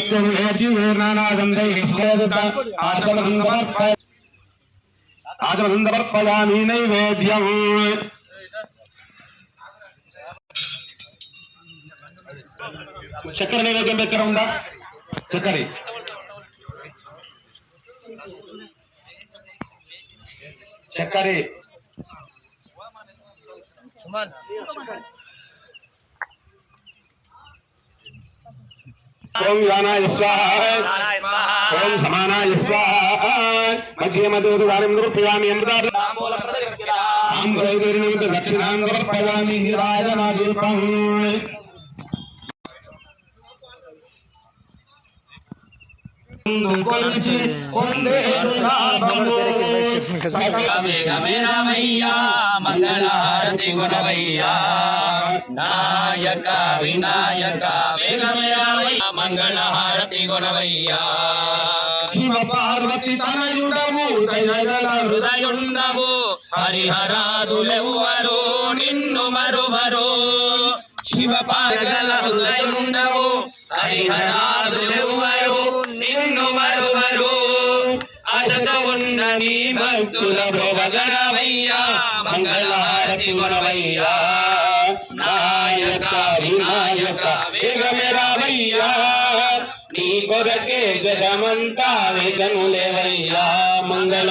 அனைத்தும் ஏற்றி ஊர்நாதந்தை ஆத்மந்தவர்பதாமி நைவேத்தியம் சக்கரை நைவேத்தியம் வைக்கிறோம்டா சக்கரை. சக்கரை. சுமான் ओम यानाय स्वाहा ओम समानाय स्वाहा मध्ये मधु उदारं निरूपयामि अमृता ताम्बूलप्रदक्षिणां ताम्बूलप्रदक्षिणां समर्पयामि हिराजनादीपम् కొలిచి కొండే వేగమే రామయ్యా మంగళహారతి గుణవయ్యా నాయక వినాయక వేగమే రామయ్యా మంగళహారతి గుణవయ్యా శివ పార్వతి దయగల హృదయుండవు హరిహరాదులెవ్వరు నిన్ను మరువరు శివ పార్గల హృదయుండవు హరిహరాదులెవ్వరు భక్తుల భోగగణవయ్యా మంగళహారతి గుణవయ్యా నాయక వినాయక వేగమే నీ కొరకే జగమంతా వేదనులేవయ్యా మంగళ.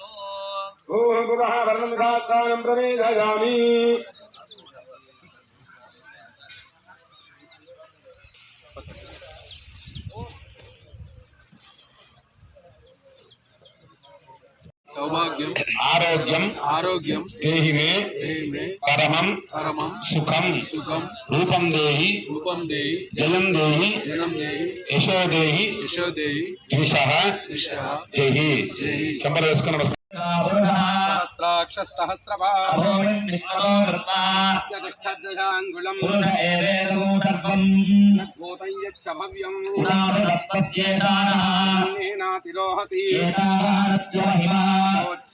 सौभाग्यम आरोग्यम आरोग्यम देहि मे मे परमं सुखम सुखम रूपम देहि रूपम देहि जलम देहि जलम देहि यशो देहि यशो देहि द्विषः द्विषः जय। जय। शंभर नमस्कार చెంబర్ వేసుకుని నమస్కారం సహస్రాక్ష సహస్రపాంగుళం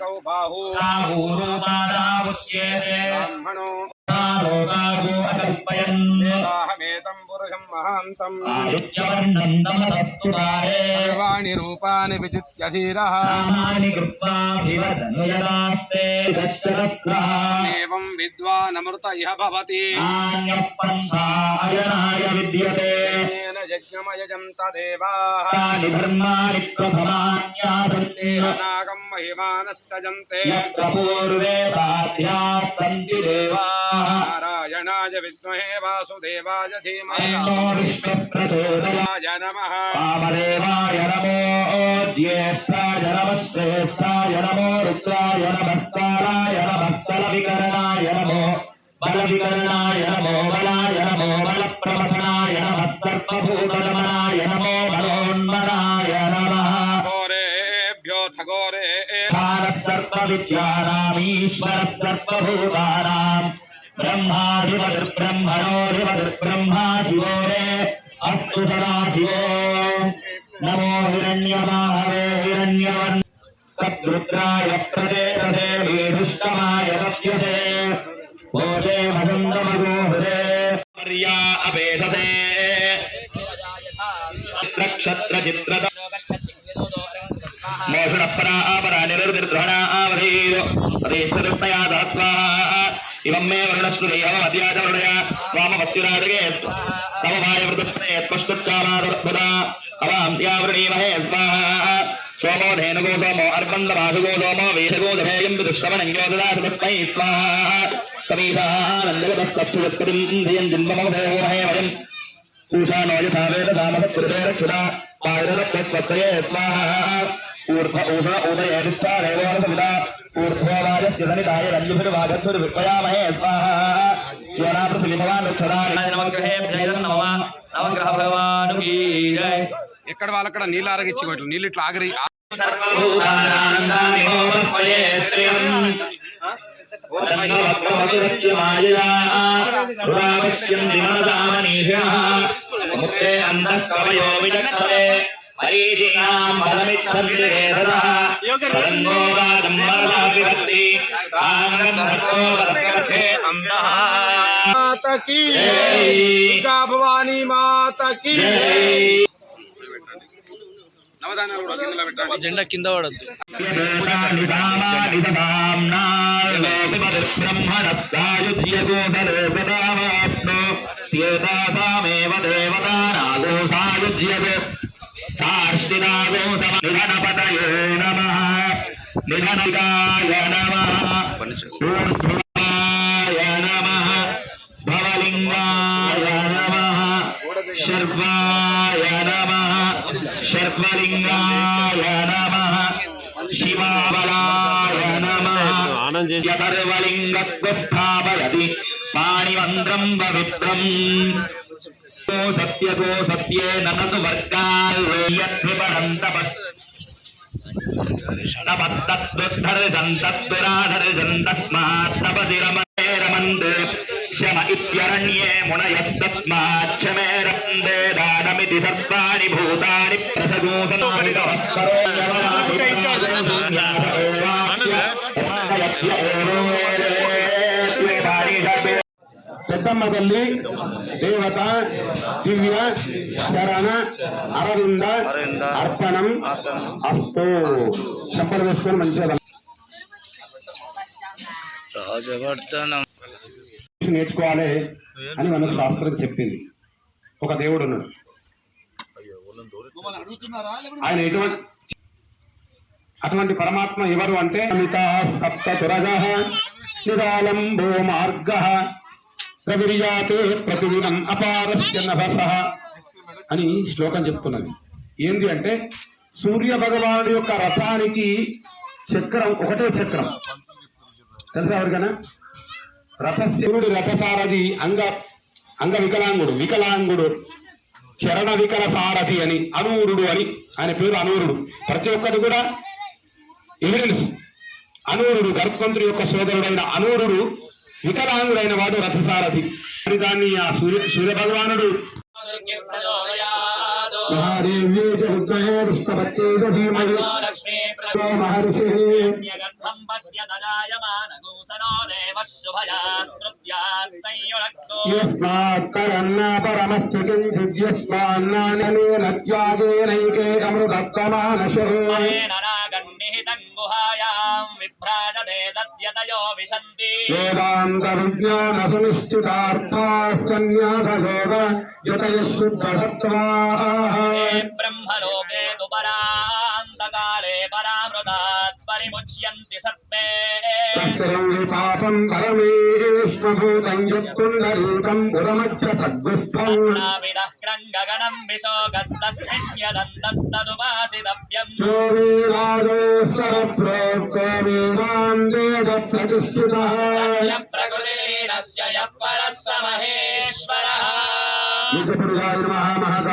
కౌ బాహు. సాహూరోపాదావుష్యేతే బ్రాహ్మణో లోకాగో అకల్పయన్ సాహమేతం పురుషం మహాంతం ఆదిత్యవర్ణం తమసస్తుతారే సర్వాణి రూపాని విజిత్యధీరః నామాని దశరస్రః ఏవం విద్వానమృత ఇహ భవతి విద్యతే యజ్ఞమయజం తదేవాః ధర్మాణి ప్రథమాన్యాసంతే నాగం సాధ్యాः సంతి దేవాः నారాయణాయ విద్మహే వాసుదేవాయ ధీమహి తన్నో విష్ణుప్రచోదయాయ రాయ నమః వామదేవాయ నమో జ్యేష్ఠాయ నమశ్రేష్ఠాయ నమో రుద్రాయ నమస్కారాయ నమస్తల వికరణాయ నమో బల వికరణాయ నమో బలాయ నమో బల ప్రవసనాయ నమస్తర్పభూతగమనాయ నమో ब्रह्मणोर्ब्रह्मा शिवोरे अस्तु अस्तुतरा शिव नमो हिरण्यमाहवे हिरण्यवन् वर्णस्मृतिहमद्या च वर्णया त्वामवस्युराजगे तव वायवृतस्ते त्वष्टुत्कामादुर्बुधा अवांस्यावृणीमहे स्वाहा सोमो धेनुगो सोमो अर्बन्दवासुगो सोमो वेशगोदभेयं विदुष्टवनञ्जो ददातु तस्मै स्वाहा समीशानन्दगतस्तत्सुवत्पतिं धियं जिन्ममहे वयम् पूषानो यथा वेददामसत्कृते रक्षुता पायरलक्षत्वत्तये स्वाहा ऊर्ध्व ऊषण उदये विस्तारेवोरसविदा ऊर्ध्ववाजस्य सनिताय रञ्जुभिर्वागद्भिर्विपयामहे स्वाहा ఎక్కడ వాళ్ళక్కడ నీళ్ళు ఆరగించి వాటి నీళ్ళు ఇట్లా ఆగరి అంధకవయో విజక్షవే మరీజినా మదమిచ్చే భవానీ మాత జెండా కింద పడద్దు. బ్రహ్మణాయుధ్యోదరేపదామాత్మేవాదానాగోసాయుధ్యే దేవతానాగోసాయుధ్యగో సార్ష్టినాగోసమనిధనపతయే నమః నిధనికాయ నమః ఊర్ధ్వాయ నమః భవలింగాయ నమః శర్వాయ నమః శర్వలింగాయ నమః శివాబలాయ నమః యథర్వలింగత్వస్థాపయతి పాణిమంత్రం పవిత్రం सत्य तो सत्ये नन सुवर्गात्मत्तत्वराधर्षन्तत्मात्तपतिरमणे रमन्ते। क्षम इत्यरण्ये मुनयस्तत्माक्षमे दानमिति सर्वाणि भूतानि प्रसदूसनामितः దివ్య శరణ అరవింద అర్పణం అస్తు చెప్పలు వేసుకొని మంచిగా రాజవర్ధనం నేర్చుకోవాలి అని మన శాస్త్రం చెప్పింది ఒక దేవుడు ఉన్నాడు ఆయన ఎటువంటి అటువంటి పరమాత్మ ఎవరు అంటే అమిత సప్త తురగ నిరాలంబో మార్గ ప్రవిర్యాతే ప్రతిదినం అపారస్య నభస అని శ్లోకం చెప్తున్నది. ఏంది అంటే సూర్య భగవానుడి యొక్క రథానికి చక్రం ఒకటే చక్రం. తెలుసా ఎవరికైనా? రథశివుడు రథసారథి అంగ అంగ వికలాంగుడు వికలాంగుడు చరణ వికల సారథి అని అనూరుడు అని ఆయన పేరు అనూరుడు. ప్రతి ఒక్కరు కూడా ఎవిడెన్స్ అనూరుడు గర్భవంతుడి యొక్క సోదరుడైన అనూరుడు వికలాంగుడైన వాడు రథసారథి. దాన్ని ఆ సూర్య సూర్య భగవానుడు మహాదేవ్యే చ విద్మహే విష్ణుపత్యే ధీమహి మహర్షి. గర్భం పశ్య దదాయమానగూసనో దేవ దద్యతయో విశంతి. వేదాంత విజ్ఞాన సునిశ్చితార్థాస్కన్యాసయోగ జతయశుద్ధసత్వాః బ్రహ్మలోకే తు కాళే పరామృతాత్ పరిముచ్యంతి సర్పే. పాపం పరమేష్మభూతం యత్పుండరీకం పురమచ్చ సద్గుస్థం నామినః క్రంగగణం విశోగస్తస్మిన్యదంతస్తదుపాసితవ్యం యో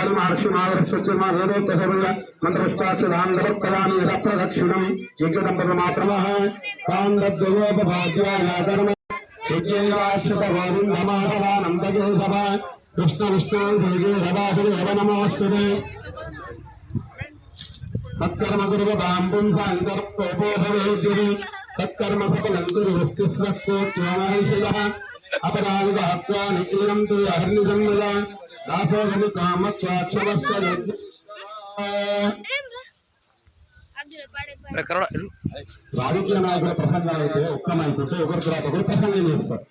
మహర్షి మహర్షి మహేరోత్తసర్వ మంత్రస్తాక్షదాంగవత్కరాని సప్రదక్షిణం యజ్ఞదంపతమాత్రమः కృష్ణ విష్ణు నమోస్తుతే సత్కర్మ గురువతాం పుంసాంతర్పోభవేద్యురి సత్కర్మ సఫలం అపరాధ తు రాజకీయ నాయకుల ప్రసంగాలు అయితే ఒక్క మైకుంటే ఒకరి తర్వాత ఒకరు ప్రసంగం చేస్తారు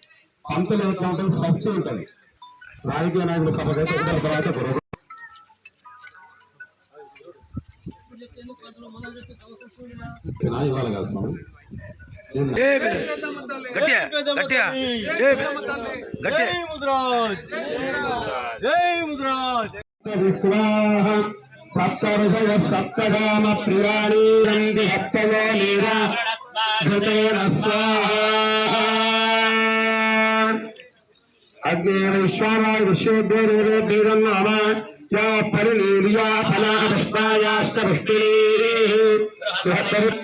పంతులు ఎట్లా ఉంటుంది స్పష్టి ఉంటుంది రాజకీయ నాయకుల సభ అయితే ఒకరి తర్వాత ఒకరు? ఇవాళ కాదు స్వామి. నేను- విశ్వాహ సప్తఋషయ సప్తగామ ప్రియాణి రంది హస్తయో లీలా. ధృతేన స్వాహ అగ్నే విశ్వామాయ విశ్వోద్యోగేరం నామ. యా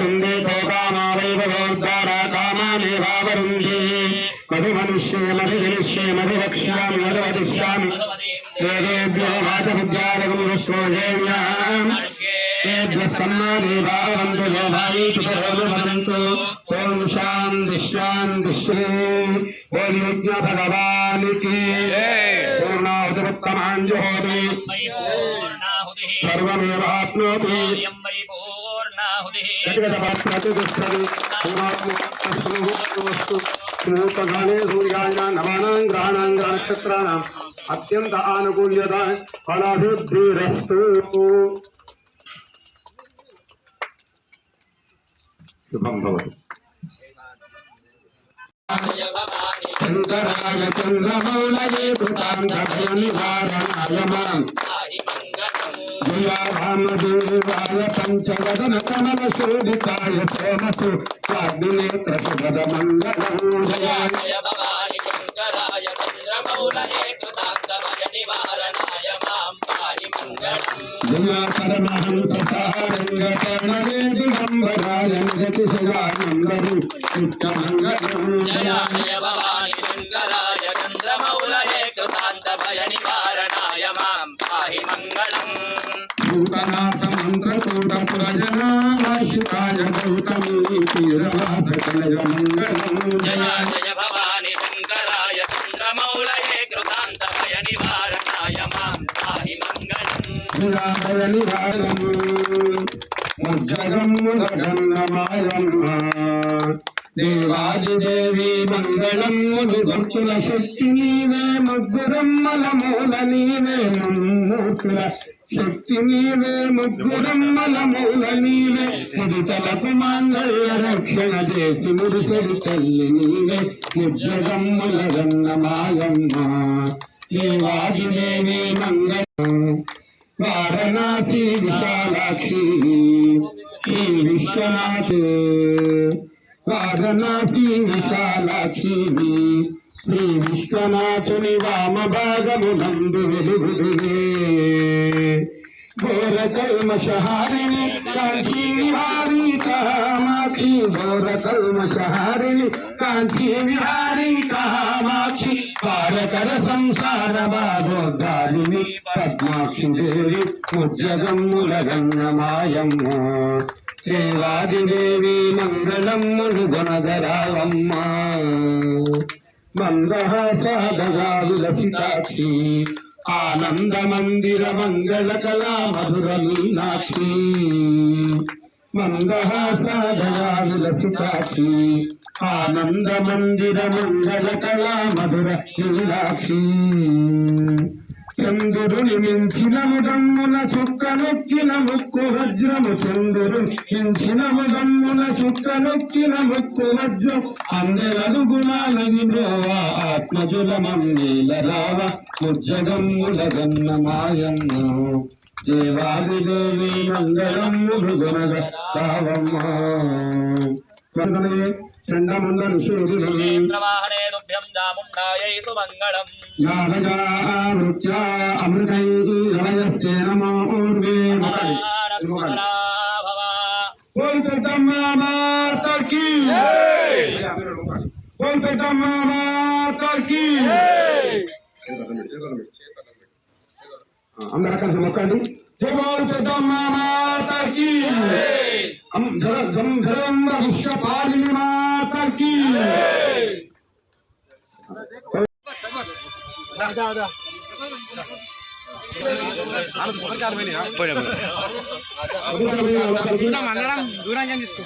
वरुन्दे चोकामावैवोद्वारा कामानेवावरुन्धे मधुमनुष्ये मधुजनिष्ये मधुवक्ष्यामि मधुवदिष्यामि देवेभ्यो वाचविद्यालकं विश्वोदेव्याम् तेभ्यः सम्मानेवावन्तु यो भावीतुभवन्तु ॐ शान्ति शान्ति ॐ यज्ञ भगवान् की पूर्णाहुतिरुत्तमाञ्जुहोति सर्वमेवाप्नोति पूर्णाहुतिः। गतपात्रातुस्तरे पूर्वात्मस्तु मुहूर्तकाले सूर्यायां नवानां आनुकूल्यता फलाभिवृद्धिरस्तु। शुभं भवतु। चन्द्रराय चन्द्रमौलये कृतां నివారణాయ పంచవదన కమల శోభితాయ సోమసు వాగ్నేత్ర సుభద మంగళం భవాని శంకరాయ నివారణాయ మాం పారి మంగళం జయా పరమహంస దిగంబరాయ నిత్యమంగళం జయ జయాయ భవాని. నిరాభయ నివారణం ముజ్జగమ్ములగన్నమాయమ్మ దేవాదిదేవి మంగళమ్ములు భక్తుల శక్తి నీవే ముగ్గురమ్మల మూల నీవే ముమ్మూర్తుల శక్తి నీవే ముగ్గురమ్మల మూల నీవే ముడితలకు మాంగళ్య రక్షణ చేసి ముడిసెడు తల్లి నీవే ముజ్జగమ్ములగన్నమాయమ్మ దేవాదిదేవి మంగళం. వారణాసి విశాలాక్షి శ్రీ విశ్వనాథ్. వారణాసి విశాలాక్షి శ్రీ విశ్వనాథుని వామ భాగమునందు వెలుగుదులే ఘోర కల్మషహారిణి కాంచీ విహారీ కామాక్షి ఘోర కల్మషహారిణి కాంచీ విహారీ కామాక్షి పారకర సంసార బాధోద్ధారిణి పద్మాక్షి దేవి ముజ్జగమ్ముల గంగమాయమ్మ దేవాదిదేవి మంగళమ్ములు గుణధరావమ్మ. మందహాసాదగా విలసితాక్షి ఆనంద మందిర మంగళ కళా మధుర మీనాక్షి. మందహాసాదగా విలసితాక్షి ఆనంద మందిర మంగళ కళా మధుర మీనాక్షి. చంద్రుని మించిన ముదమ్ముల చుక్కనొక్కిన ముక్కు వజ్రము చంద్రుని మించిన ముదమ్ముల చుక్కనొక్కిన ముక్కు వజ్రం. అందరదు గుణాలని బ్రోవా ఆత్మజుల మమ్మీల రావ ముజ్జగమ్ముల గన్న మాయమ్మ. దేవాదిదేవి మంగళం మృగునగ తావమ్మ చంద్రమండలు సూర్యుభ్యేంద్రవాహనే దుభ్యం చాముండాయై సుమంగళం యాగజావృత్యా అమృతై రవయస్తే నమో ఊర్వే కోల్కతమ్మ మాతకి కోల్కతమ్మ మాతకి అందరూ అక్కడ మొక్కండి భగవాన్ మాతకి విశ్వ పార్విని మాతకి దూరం తీసుకో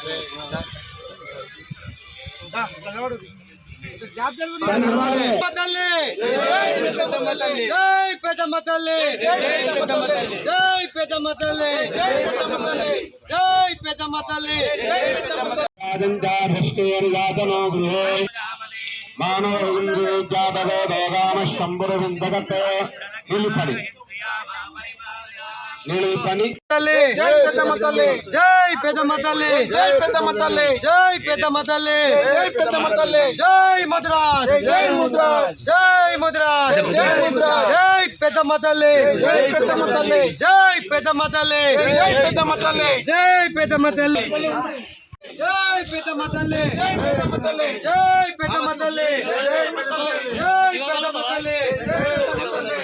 తల్లి. జై పెద్దమ్మ తల్లి. జై పెద్దమ్మ తల్లి. జై పెద్దమ్మ తల్లి. జై పెద్దమ్మ తల్లి. రాజంజాభృష్టేర్యాతనో గృహే మానవ జాతవో దేగామ శంభురు విందగతే నిలుపడి నిలుపని తల్లి జై పెద్దమ్మ తల్లి జై పెద్దమ్మ తల్లి జై పెద్దమ్మ తల్లి జై పెద్దమ్మ తల్లి జై పెద్దమ్మ తల్లి జై ముద్రాజ్ జై ముద్రాజ్ జై ముద్రాజ్ జై ముద్రాజ్ జై పెద్దమ్మ తల్లి జై పెద్దమ్మ తల్లి జై పెద్దమ్మ తల్లి జై పెద్దమ్మ తల్లి జై పెద్దమ్మ తల్లి జై పెద్దమ్మ తల్లి జై పెద్దమ్మ తల్లి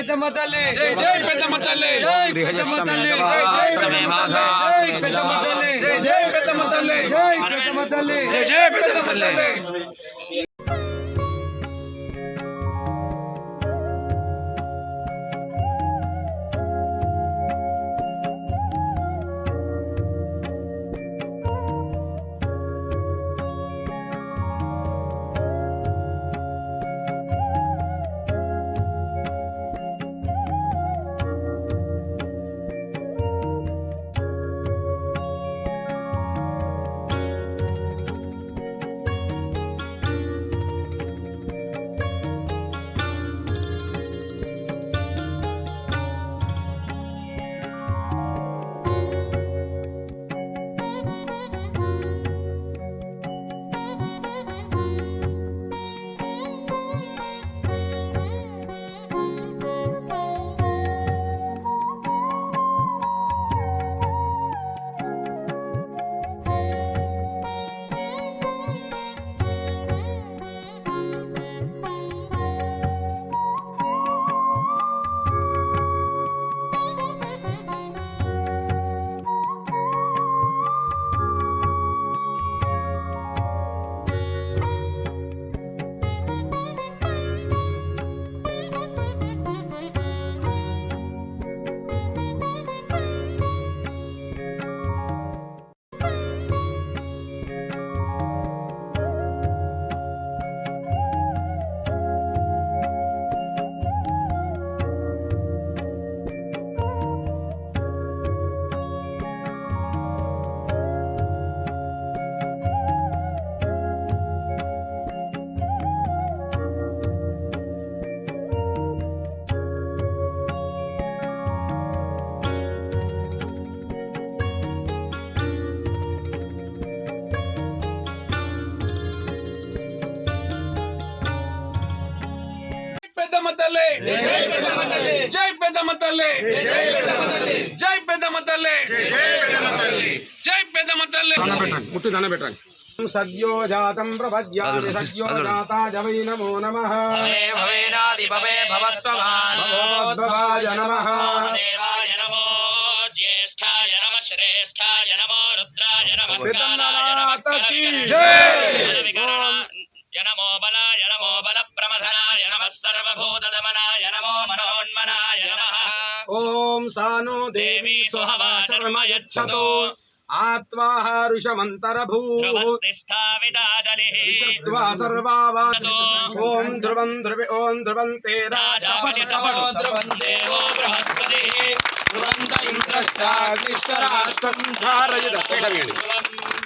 పెద్దమ్మ తల్లి జై పెద్దమ్మ తల్లి జై పెద్దమ్మ తల్లి జై పెద్దమ్మ తల్లి జై పెద్దమ్మ తల్లి జై పెద్దమ్మ తల్లి జై పెద్దమ్మ తల్లి జై పెద్దమ్మ తల్లి పెద్దమ్మ తల్లి. జై పెద్దమ్మ తల్లి. జై పెద్దమ్మ తల్లి. ముట్టు దండ పెట్టండి. సద్యో జాతం ప్రపద్యామి సద్యో జాతాయ వై నమో నమః. భవే భవేనాది భవే భవస్వమాన్ భగవద్భవాయ నమః. జ్యేష్ఠాయ నమ శ్రేష్ఠాయ నమో రుద్రాయ నమ కాలాయ నమ మాతకి నమో బలాయ నమో బల ప్రమథనాయ నమ సర్వభూత దమనాయ सानो देवी स्वहवा शर्म यच्छतो सर्वा ध्रुवं ध्रुवे ॐ ध्रुवं ते राजापतितपणो ध्रुवं देवो बृहस्पतिः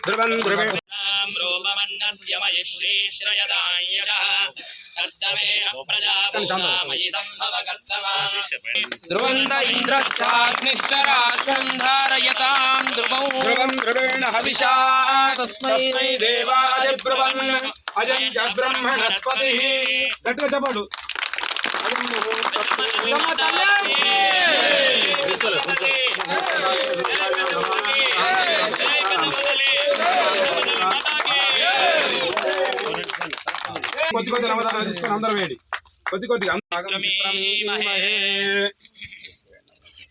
ध्रुवं ध्रुवे ధ్రువంత ఇంద్రశ్చాగ్నిశ్చరాశ్రం ధారయతాం ధ్రువౌ. ధ్రువం ధ్రువేణ హవిషా తస్మై దేవాదిబ్రువన్ అజం చ బ్రహ్మణస్పతి. గట్టిగా చెప్పడు. కొద్ది కొద్ది నవధానాలు తీసుకొని అందరం వేడి కొద్ది కొద్దిగా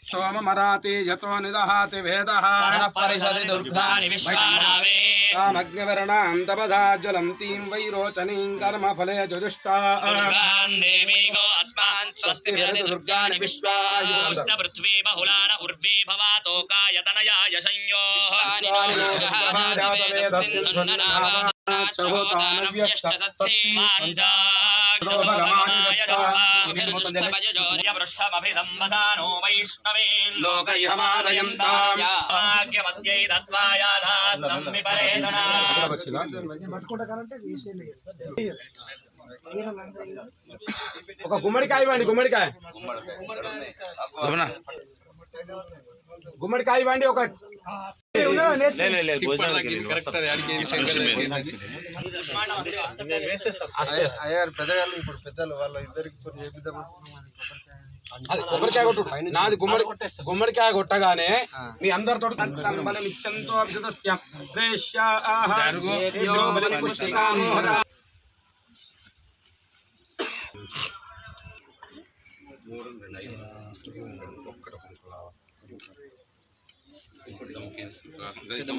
సోమమరాతి యతో నిదహాతి వేద పరిషది దుర్గాని విశ్వానావే తామగ్నివర్ణాంతపదాజ్వలం తీం వైరోచనీం కర్మ ఫలే జుజుష్టా దుర్గాన్ దేవీగో అస్మాన్ స్వస్తి విరది దుర్గాని విశ్వాయోష్ట పృథ్వీ బహుళాన ఉర్వీ భవాతోకాయతనయాయ సంయో పృష్ఠమభిసంవసానో వైష్ణవీన్ లోకైహమాదయంతాం భాగ్యమస్యై తత్వాయాదాస్తం విపరేతనా ఒక గుమ్మడికాయ ఇవ్వండి గుమ్మడికాయ గుమ్మడికాయ ఇవ్వండి ఒక అయ్యారు పెద్దగాళ్ళు ఇప్పుడు పెద్దలు వాళ్ళ ఇద్దరికి అది కొట్టు. నాది గుమ్మడి గుమ్మడికాయ కొట్టగానే మీ అందరితో ఇచ్చంతో అభిషదస్య ప్రేష్యాః ఏభ్యో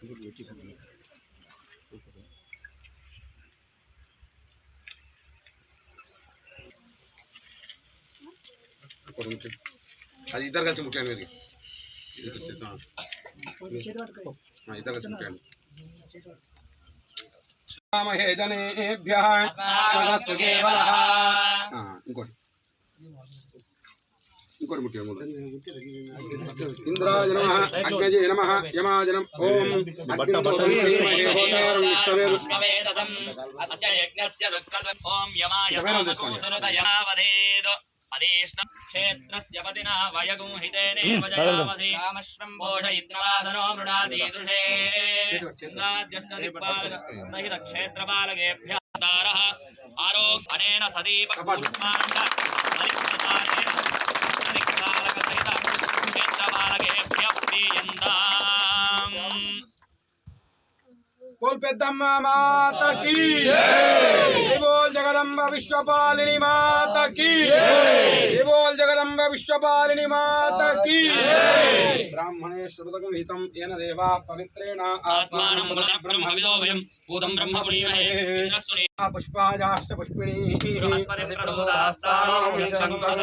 బలిం పుష్టికాం హోదా. ఒక నిమిషం. అది ఇద్దరు కలిసి ముట్టాను మీరు ఇది వచ్చేసి, ఆ. ఆ, ఇద్దరు కలిసి ముట్టాను రామహే జనేభ్యః నమస్తు కేవలః. ఆ, ఇంకోటి ఇంకోటి ముట్టాను మూడు ఇంద్రాయ నమ అగ్నజే నమ యమాయ నమ ఓం అగ్నిహోత్రం శ్రీమహే హోతారం విశ్వవేద విష్ణవేదసం అస్య యజ్ఞస్య దుఃఖదం ఓం యమాయ సోమకుసునుదయావధేద్ అదేష్ణ క్షేత్రస్య పతినా వయగుంహితేనేవ జయావధి కామశ్వం భోషయిత్రవాదనో మృడాదీదృశే చంద్రాద్యష్ట దిక్పాలక సహిత క్షేత్రపాలకేభ్య దారః ఆరోగ్ అనేన సదీప పుష్పాండ పరికృతానేన పరికృతాలక సహిత క్షేత్రపాలకేభ్య ప్రీయందాం बोल पेद्दम्मा माता की जय बोल जगदम्ब विश्वपालिनी माता की जय बोल जगदम्ब विश्वपालिनी माता की ब्राह्मणे श्रुतकं हितं येन देवा पवित्रेण आत्मानं ब्रह्मविदो वयं भूतं ब्रह्म पुणीमहे इन्द्रस्वरे पुष्पायाश्च पुष्पिणी बृहत्परिप्रसोदास्तानो यच्छन्तः।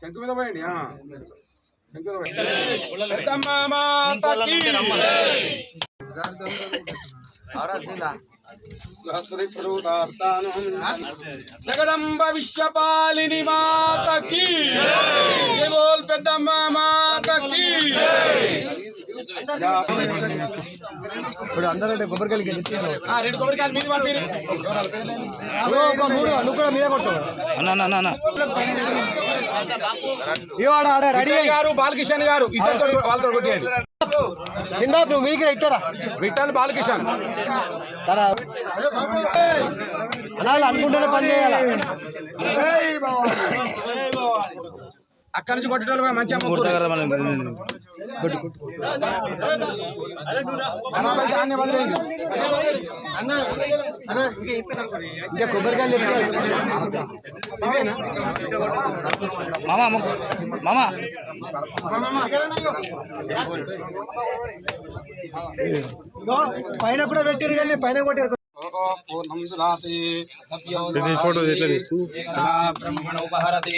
శంకు మీద పోయండి జగదంబ విశ్వపాలిని మాతకి పెద్దమ్మ మాతకి. ఇప్పుడు అందరూ కొబ్బరికాయలు ఆ, రెండు కొబ్బరికాయలు మీద పంపిణీ. మూడు నువ్వు కూడా మీద కొట్టు. ఇవాడ ఆడ రెడీ గారు బాలకిషన్ గారు ఇద్దరితో వాళ్ళతో కొట్టేయండి. చిన్న నువ్వు మీకు ఇట్టారా? విఠల్ బాలకిషన్. తన అనాలి అనుకుంటేనే పని చేయాలి? అక్కడి నుంచి కొట్టడం కూడా మంచిగా ఇంకా కొబ్బరికాయలు? మామా మామా పైన కూడా పెట్టారు కానీ పైన కొట్టారు ఫోటో ఎట్లా తీస్తూ బ్రహ్మణ ఉపహరతి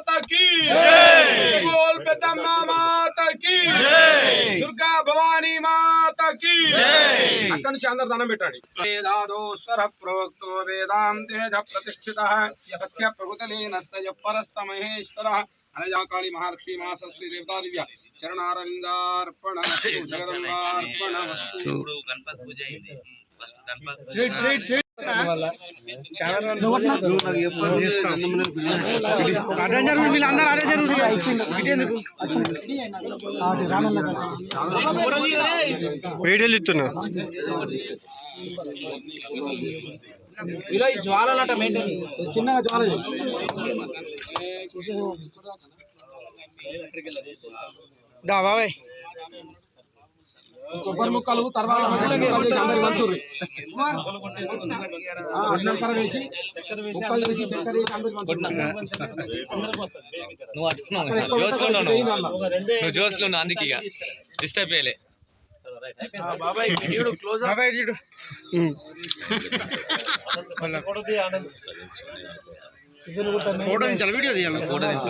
బోల్ పెద్దమ్మ మాతకి దుర్గా భవానీ మాతకి! అక్కడి నుంచి అందరు దండం పెట్టండి. వేదాదోస్వర ప్రోక్తో వేదాంతేజ ప్రతిష్ఠిత తస్య ప్రభుతలీనస్తయ పరస్త మహేశ్వర అనజాకాళి మహాలక్ష్మీ మా సరస్వతి దేవతా దివ్య చరణారవిందార్పణ జగదంబార్పణ వస్తు. వీళ్ళందరూ అడే వీడియోలు ఇస్తున్నా ఇలా ఈ జ్వాలలట మెయింటైన్ చిన్నగా జ్వాల దా బాబాయ్. కొబ్బరి ముక్కలు తర్వాత అందరి వంతుర్రి అన్నంపర వేసి ముక్కలు వేసి చక్కెర వేసి అందరి నువ్వు జోస్లో అందుకే ఇక. డిస్టర్బ్ చేయలే. బాబాయ్ చూడు ఫోటో తీయాలి వీడియో తీయాలి. ఫోటో తీసు.